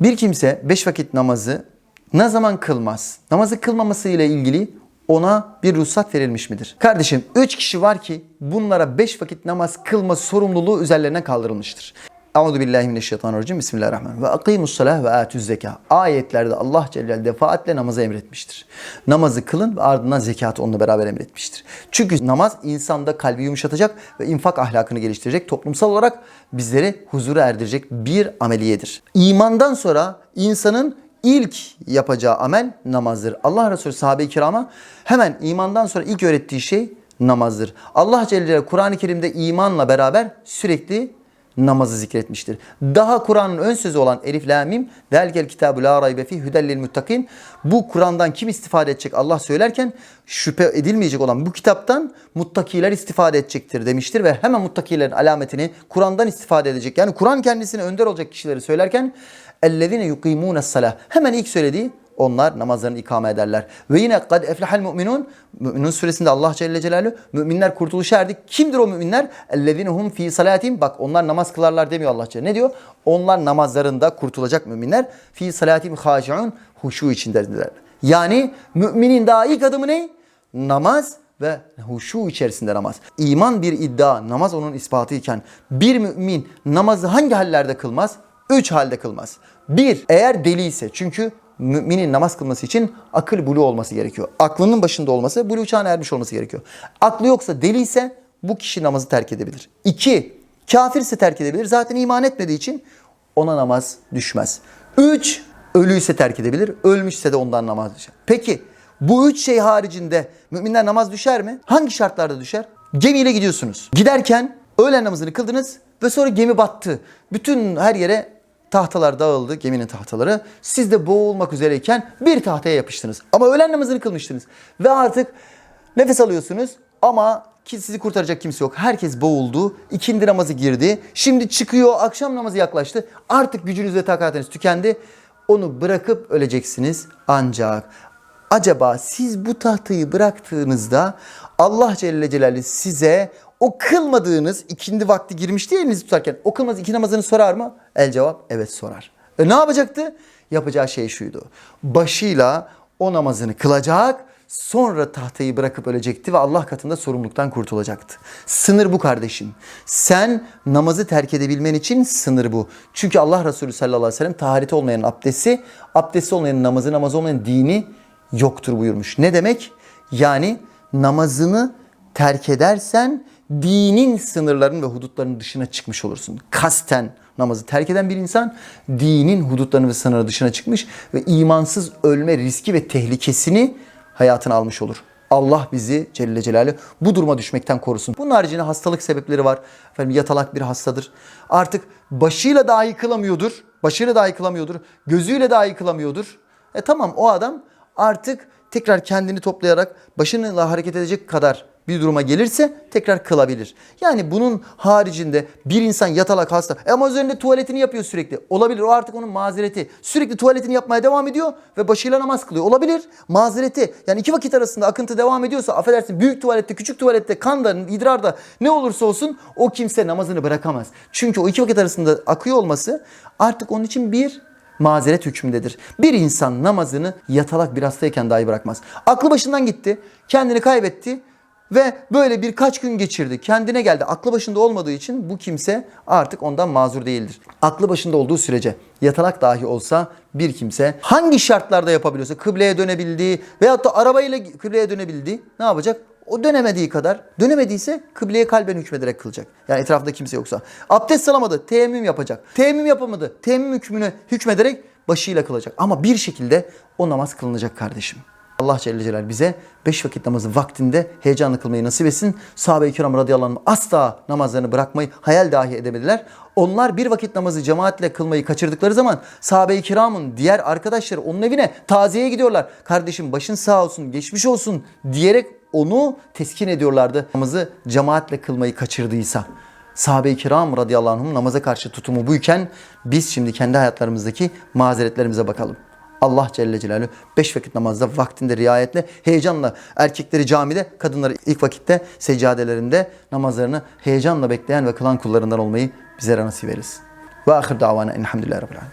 Bir kimse beş vakit namazı ne zaman kılmaz? Namazı kılmaması ile ilgili ona bir ruhsat verilmiş midir? Kardeşim üç kişi var ki bunlara beş vakit namaz kılma sorumluluğu üzerlerine kaldırılmıştır. Euzu billahi mineşşeytanirracim. Bismillahirrahmanirrahim. Ve akimus salah ve atuz zeka. Ayetlerde Allah Celle defaatle namazı emretmiştir. Namazı kılın ve ardından zekatı onunla beraber emretmiştir. Çünkü namaz insanda kalbi yumuşatacak ve infak ahlakını geliştirecek, toplumsal olarak bizleri huzura erdirecek bir ameliyedir. İmandan sonra insanın ilk yapacağı amel namazdır. Allah Resulü sahabe-i kirama hemen imandan sonra ilk öğrettiği şey namazdır. Allah Celle Kur'an-ı Kerim'de imanla beraber sürekli namazı zikretmiştir. Daha Kur'an'ın ön sözü olan Elif la mim zelkel kitabu la raybe fi hudellil muttakin. Bu Kur'an'dan kim istifade edecek Allah söylerken şüphe edilmeyecek olan bu kitaptan muttakiler istifade edecektir demiştir ve hemen muttakilerin alametini Kur'an'dan istifade edecek. Yani Kur'an kendisine önder olacak kişileri söylerken ellezine yuqimune salah. Hemen ilk söylediği onlar namazlarını ikame ederler. Ve yine kad eflehal mu'minun Müminun suresinde Allah Celle Celaluhu müminler kurtuluşa erdi. Kimdir o müminler? Ellezine hum fi salatihim. Bak onlar namaz kılarlar demiyor Allah Celle. Ne diyor? Onlar namazlarında kurtulacak müminler. Fi salatihim haşiun. Huşu içindedirler. Yani müminin daha ilk adımı ne? Namaz ve huşu içerisinde namaz. İman bir iddia, namaz onun ispatı iken bir mümin namazı hangi hallerde kılmaz? Üç halde kılmaz. Bir, eğer deli ise çünkü müminin namaz kılması için akıl bulu olması gerekiyor. Aklının başında olması, bulu çağına ermiş olması gerekiyor. Aklı yoksa deli ise bu kişi namazı terk edebilir. İki, kafirse terk edebilir. Zaten iman etmediği için ona namaz düşmez. Üç, ölüyse terk edebilir. Ölmüşse de ondan namaz düşer. Peki bu üç şey haricinde müminler namaz düşer mi? Hangi şartlarda düşer? Gemiyle gidiyorsunuz. Giderken öğlen namazını kıldınız ve sonra gemi battı. Bütün her yere tahtalar dağıldı, geminin tahtaları. Siz de boğulmak üzereyken bir tahtaya yapıştınız. Ama öğlen namazını kılmıştınız. Ve artık nefes alıyorsunuz ama ki sizi kurtaracak kimse yok. Herkes boğuldu. İkindi namazı girdi. Şimdi çıkıyor. Akşam namazı yaklaştı. Artık gücünüz ve takatiniz tükendi. Onu bırakıp öleceksiniz. Ancak acaba siz bu tahtayı bıraktığınızda Allah Celle Celaluhu size o kılmadığınız ikindi vakti girmişti ya elinizi tutarken o kılmaz iki namazını sorar mı? El cevap evet sorar. E ne yapacaktı? Yapacağı şey şuydu. Başıyla o namazını kılacak sonra tahtayı bırakıp ölecekti ve Allah katında sorumluluktan kurtulacaktı. Sınır bu kardeşim. Sen namazı terk edebilmen için sınır bu. Çünkü Allah Resulü sallallahu aleyhi ve sellem tahareti olmayan abdesti, abdesti olmayan namazı, namazı olmayan dini yoktur buyurmuş. Ne demek? Yani namazını terk edersen dinin sınırlarının ve hudutlarının dışına çıkmış olursun. Kasten namazı terk eden bir insan dinin hudutlarını ve sınırları dışına çıkmış ve imansız ölme riski ve tehlikesini hayatına almış olur. Allah bizi Celle Celaluhu bu duruma düşmekten korusun. Bunun haricinde hastalık sebepleri var. Efendim yatalak bir hastadır. Artık başıyla dahi kılamıyordur. Başıyla dahi kılamıyordur. Gözüyle dahi kılamıyordur. E tamam o adam artık tekrar kendini toplayarak başıyla hareket edecek kadar bir duruma gelirse tekrar kılabilir. Yani bunun haricinde bir insan yatalak hasta e ama üzerinde tuvaletini yapıyor sürekli. Olabilir o artık onun mazereti. Sürekli tuvaletini yapmaya devam ediyor ve başıyla namaz kılıyor. Olabilir mazereti. Yani iki vakit arasında akıntı devam ediyorsa affedersin büyük tuvalette küçük tuvalette kanda idrarda ne olursa olsun o kimse namazını bırakamaz. Çünkü o iki vakit arasında akıyor olması artık onun için bir mazeret hükmündedir. Bir insan namazını yatalak bir hastayken dahi bırakmaz. Aklı başından gitti, kendini kaybetti ve böyle birkaç gün geçirdi. Kendine geldi. Aklı başında olmadığı için bu kimse artık ondan mazur değildir. Aklı başında olduğu sürece yatalak dahi olsa bir kimse hangi şartlarda yapabiliyorsa kıbleye dönebildiği veyahut da arabayla kıbleye dönebildiği ne yapacak? O dönemediği kadar, dönemediyse kıbleye kalben hükmederek kılacak. Yani etrafında kimse yoksa. Abdest alamadı, teyemmüm yapacak. Teyemmüm yapamadı, teyemmüm hükmüne hükmederek başıyla kılacak. Ama bir şekilde o namaz kılınacak kardeşim. Allah Celle Celal bize beş vakit namazı vaktinde heyecanlı kılmayı nasip etsin. Sahabe-i kiram radıyallahu anh asla namazlarını bırakmayı hayal dahi edemediler. Onlar bir vakit namazı cemaatle kılmayı kaçırdıkları zaman sahabe-i kiramın diğer arkadaşları onun evine taziyeye gidiyorlar. Kardeşim başın sağ olsun, geçmiş olsun diyerek onu teskin ediyorlardı. Namazı cemaatle kılmayı kaçırdıysa. Sahabe-i kiram radıyallahu anh'ın namaza karşı tutumu buyken biz şimdi kendi hayatlarımızdaki mazeretlerimize bakalım. Allah Celle Celaluhu beş vakit namazda vaktinde riayetle heyecanla erkekleri camide kadınları ilk vakitte seccadelerinde namazlarını heyecanla bekleyen ve kılan kullarından olmayı bizlere nasip eylesin. Ve ahir davana enhamdülillahi rabbil alemin.